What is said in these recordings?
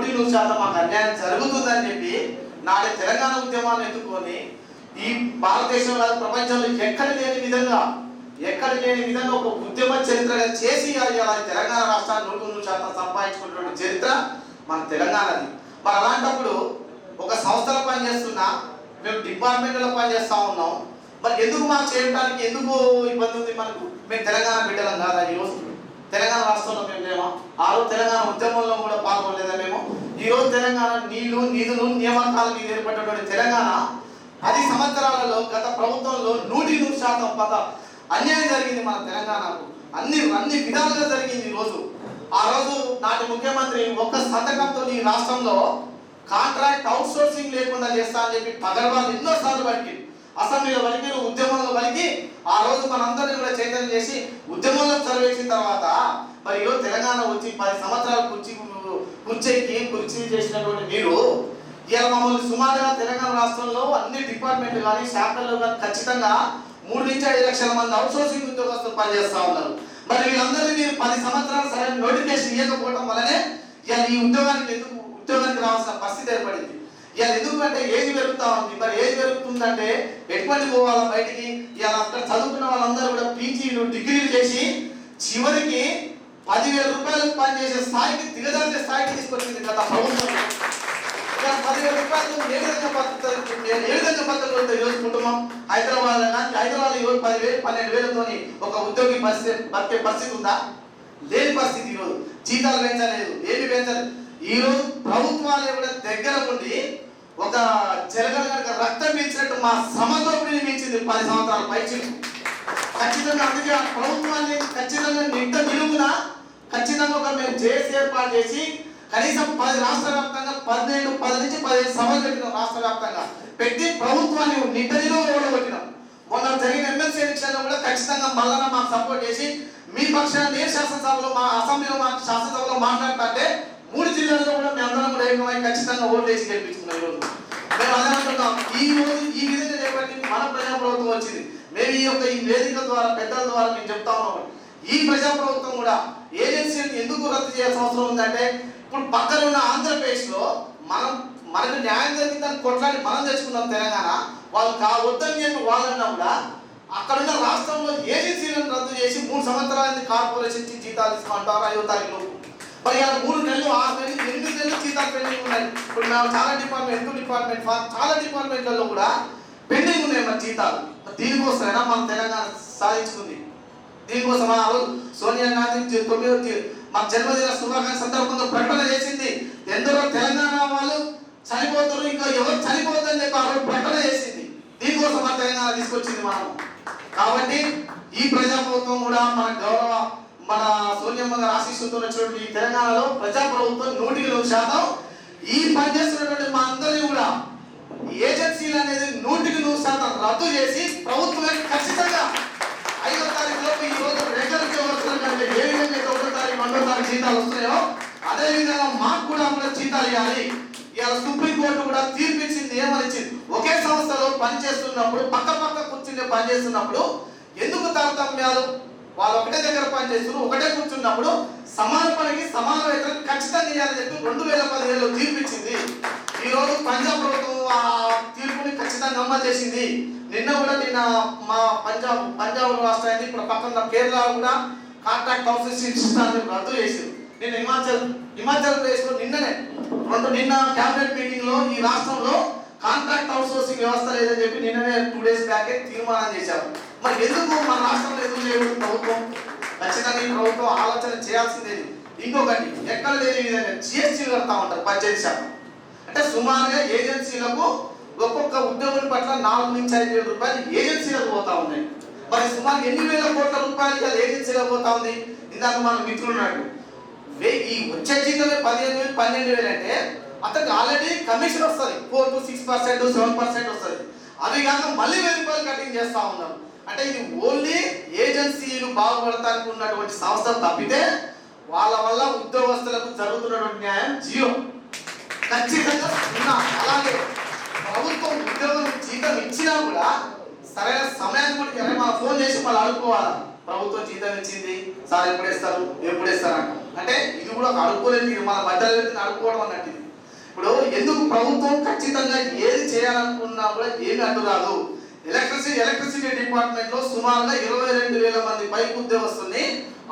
నూటి నూరు శాతం మాకు అన్యాయం జరుగుతుందని చెప్పి నాడే తెలంగాణ ఉద్యమాన్ని ఎత్తుకొని ఈ భారతదేశంలో కాదు, ప్రపంచంలో ఎక్కడ లేని విధంగా ఎక్కడ లేని విధంగా ఒక ఉద్యమ చరిత్రగా చేసి ఇవాళ తెలంగాణ రాష్ట్రాన్ని నూటి నూరు శాతం సంపాదించుకున్నటువంటి చరిత్ర మన తెలంగాణది. మరి అలాంటప్పుడు ఒక సంస్థలో పనిచేస్తున్నా మేము డిపార్ట్మెంట్లో పనిచేస్తా ఉన్నాం. మరి ఎందుకు మాకు చేయడానికి ఎందుకు ఇబ్బంది ఉంది మనకు? మేము తెలంగాణ బిడ్డలం కాదా ఈ వస్తువు తెలంగాణ రాష్ట్రంలో మేము లేమా? ఆ రోజు తెలంగాణ ఉద్యమంలో కూడా పాల్గొనలేదా మేము? ఈ రోజు తెలంగాణ నీళ్ళు నిధులు నియామకాల మీద ఏర్పడినటువంటి తెలంగాణ పది సంవత్సరాలలో గత ప్రభుత్వంలో నూటి నూరు శాతం పద అన్యాయం జరిగింది మన తెలంగాణకు. అన్ని అన్ని విధాలుగా జరిగింది ఈరోజు రోజు. ఆ రోజు నాటి ముఖ్యమంత్రి ఒక్క సంతకంతో ఈ రాష్ట్రంలో కాంట్రాక్ట్ అవుట్ సోర్సింగ్ లేకుండా చేస్తా అని చెప్పి పగలవాళ్ళు ఎన్నో సార్లు అసెంబ్లీలో పలికి ఉద్యమంలో పలికి ఆ రోజు మనందరినీ కూడా చైతన్యం చేసి ఉద్యమంలో చదివేసిన తర్వాత మరి తెలంగాణ వచ్చి పది సంవత్సరాలు కుర్చీ కుర్చీకి కుర్చీ చేసినటువంటి మీరు ఇలా మమ్మల్ని సుమారుగా తెలంగాణ రాష్ట్రంలో అన్ని డిపార్ట్మెంట్లు కానీ శాఖల్లో కానీ ఖచ్చితంగా మూడు నుంచి ఐదు లక్షల మంది అవుట్సోర్సింగ్ ఉద్యోగస్తులు పనిచేస్తా ఉన్నారు. మరి వీళ్ళందరినీ మీరు పది సంవత్సరాలు సరైన నోటిఫికేషన్ ఇవ్వకపోవడం వల్లనే ఇలా ఈ ఉద్యోగానికి ఎందుకు ఉద్యోగానికి రావాల్సిన పరిస్థితి ఏర్పడింది. ఇవాళ ఎందుకంటే ఏజ్ పెరుగుతా ఉంది. మరి ఏజ్ పెరుగుతుందంటే ఎటువంటి పోవాలా బయటికి? ఇవాళ అక్కడ చదువుకున్న వాళ్ళందరూ కూడా పీజీలు డిగ్రీలు చేసి చివరికి పదివేల రూపాయలకు పనిచేసే స్థాయికి దిగజార్చే స్థాయికి తీసుకొచ్చింది గత ప్రభుత్వం. పదివేల రూపాయలు ఏ విధంగా బతుకుతుంది ఏ విధంగా బతకగలుగుతుంది ఈరోజు కుటుంబం? హైదరాబాద్ కానీ హైదరాబాద్ ఈరోజు పదివేలు పన్నెండు వేలతోని ఒక ఉద్యోగి పరిస్థితి బతికే పరిస్థితి ఉందా? లేని పరిస్థితి ఈరోజు. జీతాలు పెంచలేదు ఏమి పెంచలేదు. ఈరోజు ప్రభుత్వాలు కూడా దగ్గర ఉండి ఒక జలగల కనుక రక్తం పీల్చినట్టు మా సమతోపిని మించింది పది సంవత్సరాల పైచి ఖచ్చితంగా అందుకే ఆ ప్రభుత్వాన్ని ఖచ్చితంగా నింట నిలువున ఖచ్చితంగా ఒక మేము చేసి ఏర్పాటు చేసి కనీసం పది రాష్ట్ర వ్యాప్తంగా పదిహేను పది నుంచి పదిహేను సభలు పెట్టినాం రాష్ట్ర వ్యాప్తంగా. పెట్టి ప్రభుత్వాన్ని నింట నిలువ ఓడగొట్టినాం. మొన్న జరిగిన ఎమ్మెల్సీ ఎన్నికల్లో కూడా ఖచ్చితంగా మళ్ళా మాకు సపోర్ట్ చేసి మీ పక్షాన్ని నేను శాసనసభలో మా అసెంబ్లీలో మా శాసనసభలో మాట్లాడతాంటే మూడు జిల్లాల్లో కూడా మేము అందరం కూడా ఏకమై ఖచ్చితంగా ఓటు వేసి గెలిపించుకున్నాం ఈరోజు మేము అదే అంటున్నాం ఈ రోజు ఈ విధంగా చేపట్టి మన ప్రజా ప్రభుత్వం వచ్చింది. మేము ఈ యొక్క ఈ వేదిక ద్వారా పెద్దల ద్వారా మేము చెప్తా ఉన్నాం. ఈ ప్రజా ప్రభుత్వం కూడా ఏజెన్సీని ఎందుకు రద్దు చేయాల్సిన అవసరం ఉందంటే ఇప్పుడు పక్కన ఉన్న ఆంధ్రప్రదేశ్లో మనం మనకు న్యాయం జరిగిందని కొట్లాడి మనం తెచ్చుకున్నాం తెలంగాణ. వాళ్ళు కా వద్దని చెప్పి వాళ్ళన్నా కూడా అక్కడున్న రాష్ట్రంలో ఏజెన్సీలను రద్దు చేసి మూడు సంవత్సరాలకి కార్పొరేషన్ జీతాలు ఇస్తామంటారు ఐదో తారీఖు మరి ఇలా మూడు నెలలు ఆరు నెలలు ఎనిమిది నెలలు జీతాలు పెండింగ్ ఉన్నాయి. ఇప్పుడు మేము చాలా డిపార్ట్మెంట్ ఎందుకు డిపార్ట్మెంట్ చాలా డిపార్ట్మెంట్లలో కూడా పెండింగ్ ఉన్నాయి మన జీతాలు. దీనికోసమైనా మన తెలంగాణ సాధించుకుంది. దీనికోసం ఆ రోజు సోనియా గాంధీ తొమ్మిది తొమ్మిదో మా జన్మదిన శుభాకాంక్ష సందర్భంగా ప్రకటన చేసింది. ఎందరో తెలంగాణ వాళ్ళు చనిపోతారు ఇంకా ఎవరు చనిపోతుందని చెప్పి ఆ రోజు ప్రకటన చేసింది. దీనికోసం మన తెలంగాణ తీసుకొచ్చింది మనం కాబట్టి ఈ ప్రజాప్రభుత్వం కూడా మన గౌరవ మన సోనియమ్మ గారు ఆశీస్సుతో వచ్చినటువంటి తెలంగాణలో ప్రజాప్రభుత్వం నూటికి నూరు శాతం. ఈ పనిచేస్తున్నటువంటి మా అందరినీ కూడా ఏజెన్సీలు అనేది నూటికి నూరు శాతం రద్దు చేసి ప్రభుత్వం ఖచ్చితంగా ఐదో తారీఖు లోపు ఈ రోజు రెగ్యులర్ ఉద్యోగస్తులకు అంటే ఏ విధంగా ఒకటో తారీఖు రెండో తారీఖు జీతాలు వస్తున్నాయో అదే విధంగా మాకు కూడా అమలు జీతాలు ఇవ్వాలి. ఇవాళ సుప్రీంకోర్టు కూడా తీర్పిచ్చింది ఏమని ఇచ్చింది ఒకే సంస్థలో పనిచేస్తున్నప్పుడు పక్క పక్క కూర్చుని పనిచేస్తున్నప్పుడు ఎందుకు తారతమ్యాలు వాళ్ళు ఒకటే దగ్గర పనిచేస్తున్నారు ఒకటే కూర్చున్నప్పుడు సమాన పనికి సమాన వేతనం ఖచ్చితంగా ఇవ్వాలని చెప్పి రెండు వేల పదిహేడులో తీర్పిచ్చింది. ఈ రోజు పంజాబ్ ప్రభుత్వం ఆ తీర్పుని ఖచ్చితంగా అమలు చేసింది. నిన్న కూడా నిన్న మా పంజాబ్ పంజాబ్ రాష్ట్రాన్ని ఇప్పుడు పక్కన కేరళ కూడా కాంట్రాక్ట్ హౌసెస్ సిస్టాన్ని రద్దు చేసింది. నేను హిమాచల్ హిమాచల్ ప్రదేశ్లో నిన్ననే రెండు నిన్న క్యాబినెట్ మీటింగ్లో ఈ రాష్ట్రంలో కాంట్రాక్ట్ అవుట్ సోర్సింగ్ వ్యవస్థ లేదని చెప్పి నిన్ననే టూ డేస్ బ్యాకే తీర్మానం చేశారు. మరి ఎందుకు మన రాష్ట్రంలో ఎందుకు లేదు ప్రభుత్వం? ఖచ్చితంగా ఈ ప్రభుత్వం ఆలోచన చేయాల్సిందే. ఇంకొకటి ఎక్కడ లేని విధంగా జిఎస్టీ కడతా ఉంటారు పద్దెనిమిది శాతం అంటే సుమారుగా ఏజెన్సీలకు ఒక్కొక్క ఉద్యోగుల పట్ల నాలుగు నుంచి ఐదు వేల రూపాయలు ఏజెన్సీలకు పోతా ఉన్నాయి. మరి సుమారు ఎన్ని వేల కోట్ల రూపాయలు అది ఏజెన్సీలకు పోతా ఉంది? ఇందాక మన మిత్రులు ఉన్నాడు ఈ వచ్చే జీతమే పదిహేను వేలు పన్నెండు వేలు అంటే అతనికి ఆల్రెడీ కమిషన్ వస్తుంది. Four to six percent seven percent వస్తుంది. అవి కాక మళ్ళీ వెయ్యి రూపాయలు కటింగ్ చేస్తా ఉన్నారు. అంటే ఇది ఓన్లీ ఏజెన్సీలు బాగుపడటానికి ఉన్నటువంటి సంస్థలు తప్పితే వాళ్ళ వల్ల ఉద్యోగస్తులకు జరుగుతున్నటువంటి న్యాయం జియో ఖచ్చితంగా సున్నా. అలాగే ప్రభుత్వం ఉద్యోగం జీతం ఇచ్చినా కూడా సరైన సమయానికి కూడా ఎవరైనా ఫోన్ చేసి మళ్ళీ అనుకోవాలి ప్రభుత్వం జీతం ఇచ్చింది. సార్ ఎప్పుడు ఇస్తారు? ఎప్పుడు ఇస్తారు అంటే ఇది కూడా ఒక అడుక్కోలేదు ఇది మన మధ్యలో పెట్టి అడుక్కోవడం అన్నట్టు ఇప్పుడు ఎందుకు ప్రభుత్వం ఖచ్చితంగా ఏది చేయాలనుకున్నా కూడా ఏమి అడ్డు రాదు ఎలక్ట్రిసిటీ ఎలక్ట్రిసిటీ డిపార్ట్మెంట్లో సుమారుగా ఇరవై రెండు వేల మంది పైపు ఉద్యోగస్తుల్ని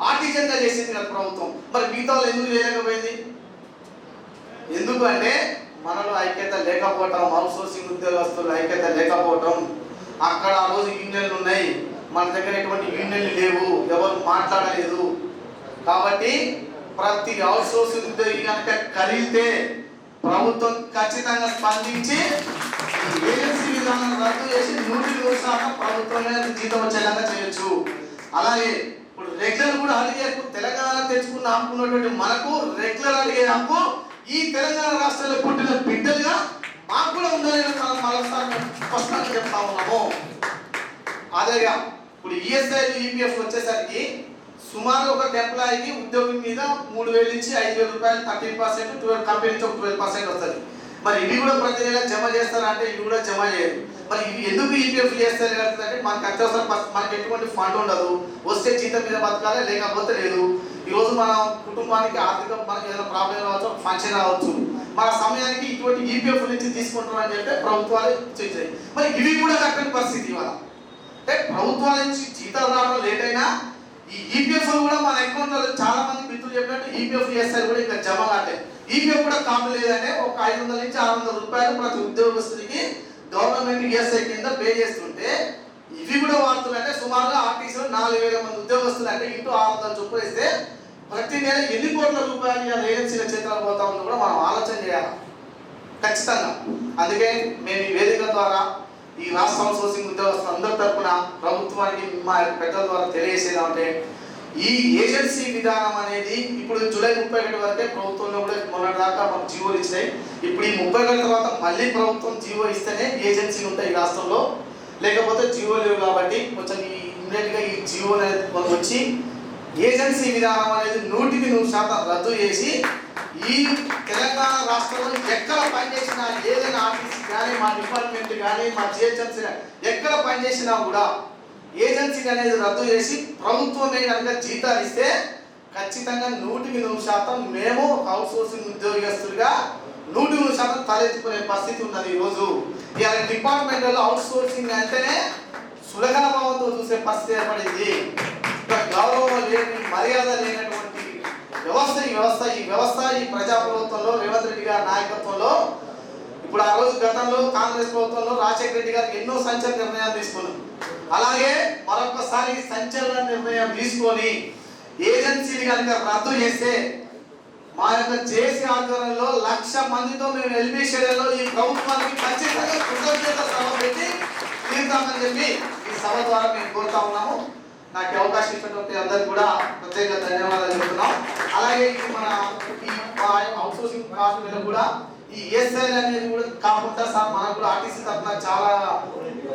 ఆర్టిజన్గా చేసింది కదా ప్రభుత్వం. మరి మిగతా ఎందుకు చేయలేకపోయింది? ఎందుకు అంటే మనలో ఐక్యత లేకపోవటం అవుట్సోర్సింగ్ ఉద్యోగస్తులు ఐక్యత లేకపోవటం అక్కడ ఆ రోజు యూనియన్లు ఉన్నాయి. మన దగ్గర ఎటువంటి యూనియన్లు లేవు. ఎవరు మాట్లాడలేదు. కాబట్టి ప్రతి అవుట్సోర్సింగ్ ఉద్యోగి కనుక కలిగితే ప్రభుత్వం ఖచ్చితంగా స్పందించి ఏజెన్సీ విధానం రద్దు చేసి శాతం ప్రభుత్వమే జీతం వచ్చేలాగా చేయొచ్చు. అలాగే ఇప్పుడు రెగ్యులర్ కూడా అడిగే హక్కు తెలంగాణ తెచ్చుకున్న అనుకున్నటువంటి మనకు రెగ్యులర్ అడిగే హక్కు ఈ తెలంగాణ రాష్ట్రంలో పుట్టిన బిడ్డలుగా మాకు కూడా ఉందని మనం మరోసారి స్పష్టంగా చెప్తా ఉన్నాము. అదేగా ఇప్పుడు ఈఎస్ఐ ఈపీఎఫ్ వచ్చేసరికి సుమారు ఒక ఎంప్లాయీకి ఉద్యోగం మీద మూడు వేల నుంచి ఐదు వేల రూపాయలు థర్టీన్ పర్సెంట్ ట్వెల్వ్ కంపెనీ నుంచి ఒక ట్వెల్వ్ పర్సెంట్ వస్తుంది. మరి ఇవి కూడా ప్రతి నెల జమ చేస్తారంటే ఇవి కూడా జమ చేయరు. మరి ఇవి ఎందుకు ఈపీఎఫ్ చేస్తారు అంటే మనకు అత్యవసర మనకి ఎటువంటి ఫండ్ ఉండదు. వస్తే జీతం మీద బతకాలి లేకపోతే లేదు. ఈరోజు మన కుటుంబానికి ఆర్థిక మనకి ఏదైనా ప్రాబ్లం రావచ్చు ఫంక్షన్ రావచ్చు మన సమయానికి ఇటువంటి ఈపీఎఫ్ నుంచి తీసుకుంటామని చెప్పి ప్రభుత్వాలు చేసాయి మరి ఇవి కూడా కట్టని పరిస్థితి ఇవాళ. అంటే ప్రభుత్వాల నుంచి జీతాలు రావడం లేట్ అయినా ఈ ఈపీఎఫ్ కూడా మన అకౌంట్ చాలా మంది మిత్రులు చెప్పినట్టు ఈపీఎఫ్ చేస్తారు కూడా ఇంకా జమ కావట్లేదు ఈపీఎఫ్ కూడా కాపు లేదంటే ఒక ఐదు వందల నుంచి ఆరు వందల రూపాయలు ప్రతి ఉద్యోగస్తుడికి గవర్నమెంట్ ఈఎస్ఐ కింద పే చేస్తుంటే ఇవి కూడా వాడుతున్నాయంటే సుమారుగా ఆర్టీసీలో నాలుగు వేల మంది ఉద్యోగస్తులు అంటే ఇంటూ ఆరు వందల చొప్పున ఇస్తే ప్రతి నెల ఎన్ని కోట్ల రూపాయలు ఇలా ఏజెన్సీల చేతులకు పోతా ఉందో కూడా మనం ఆలోచన చేయాలి? ఖచ్చితంగా. అందుకే మేము ఈ వేదిక ద్వారా ఈ రాష్ట్ర అవుట్సోర్సింగ్ ఉద్యోగస్తులు అందరి తరఫున ప్రభుత్వానికి మా యొక్క పెద్దల ద్వారా తెలియజేసేదంటే ఈ ఏజెన్సీ విధానం అనేది ఇప్పుడు జూలై ముప్పై ఒకటి వరకే ప్రభుత్వంలో కూడా మొన్నటి దాకా మాకు జీవోలు ఇచ్చినాయి. ఇప్పుడు ఈ ముప్పై ఒకటి తర్వాత మళ్ళీ ప్రభుత్వం జీవో ఇస్తేనే ఏజెన్సీలు ఉంటాయి ఈ రాష్ట్రంలో. లేకపోతే జీవో లేవు కాబట్టి కొంచెం ఈ ఇమ్మీడియట్గా ఈ జీవో అనేది వచ్చి ఏజెన్సీ విధానం అనేది నూటికి నూరు శాతం రద్దు చేసి ఈ తెలంగాణ రాష్ట్రంలో ఎక్కడ పనిచేసినా ఏదైనా ఆఫీస్ కానీ మా డిపార్ట్మెంట్ కానీ మా జిహెచ్ఎంసీ ఎక్కడ పనిచేసినా కూడా ఏజెన్సీ అనేది రద్దు చేసి ప్రభుత్వమే కనుక జీతాలు ఇస్తే ఖచ్చితంగా నూటికి నూరు శాతం మేము అవుట్ సోర్సింగ్ ఉద్యోగస్తులుగా నూటికి నూరు శాతం తలెత్తుకునే పరిస్థితి ఉన్నది ఈరోజు. ఇలా డిపార్ట్మెంట్లలో అవుట్ సోర్సింగ్ అంటేనే సులకన భావంతో చూసే పరిస్థితి ఏర్పడింది. గౌరవం లేని మర్యాద లేనటువంటి వ్యవస్థ ఈ వ్యవస్థ ఈ వ్యవస్థ ఈ ప్రజా ప్రభుత్వంలో రేవంత్ రెడ్డి గారి నాయకత్వంలో ఇప్పుడు ఆ రోజు గతంలో కాంగ్రెస్ ప్రభుత్వంలో రాజశేఖర రెడ్డి గారు ఎన్నో సంచలన నిర్ణయాలు తీసుకున్నారు. అలాగే మరొకసారి సంచలన నిర్ణయం తీసుకొని ఏజెన్సీని కనుక రద్దు చేస్తే మా యొక్క జేసీ ఆధ్వర్యంలో లక్ష మందితో మేము ఎల్బీ షెడ్యూల్లో ఈ ప్రభుత్వానికి ఖచ్చితంగా కృతజ్ఞత సభ పెట్టి తీరుతామని చెప్పి ఈ సభ ద్వారా మేము కోరుతా ఉన్నాము. నాకు అవకాశం ఇచ్చినటువంటి అందరికి కూడా ప్రత్యేక ధన్యవాదాలు చెప్తున్నాం. అలాగే ఇది మన ఈ అవుట్సోర్సింగ్ కార్మికులకు కూడా ఈ ఎస్ఐల్ అనేది కూడా కాకుండా సార్ మనకు కూడా ఆర్టీసీ తరఫున చాలా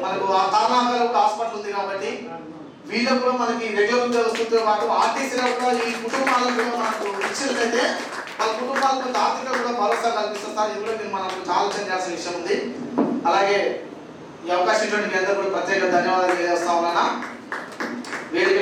మనకు ఆ తారానగర్ హాస్పిటల్ ఉంది కాబట్టి వీళ్ళకు కూడా మనకి రెగ్యులర్ ఉద్యోగస్తులతో పాటు ఆర్టీసీలో కూడా ఈ కుటుంబాలకు కూడా మనకు ఇచ్చినట్లయితే వాళ్ళ కుటుంబాలకు ఆర్థిక కూడా భరోసా కల్పిస్తారు. సార్ ఇది కూడా మీరు మనకు ఆలోచన చేయాల్సిన విషయం ఉంది. అలాగే ఈ అవకాశం ఇటువంటి మీ అందరూ కూడా ప్రత్యేక ధన్యవాదాలు తెలియజేస్తా ఉన్నాను? వేదిక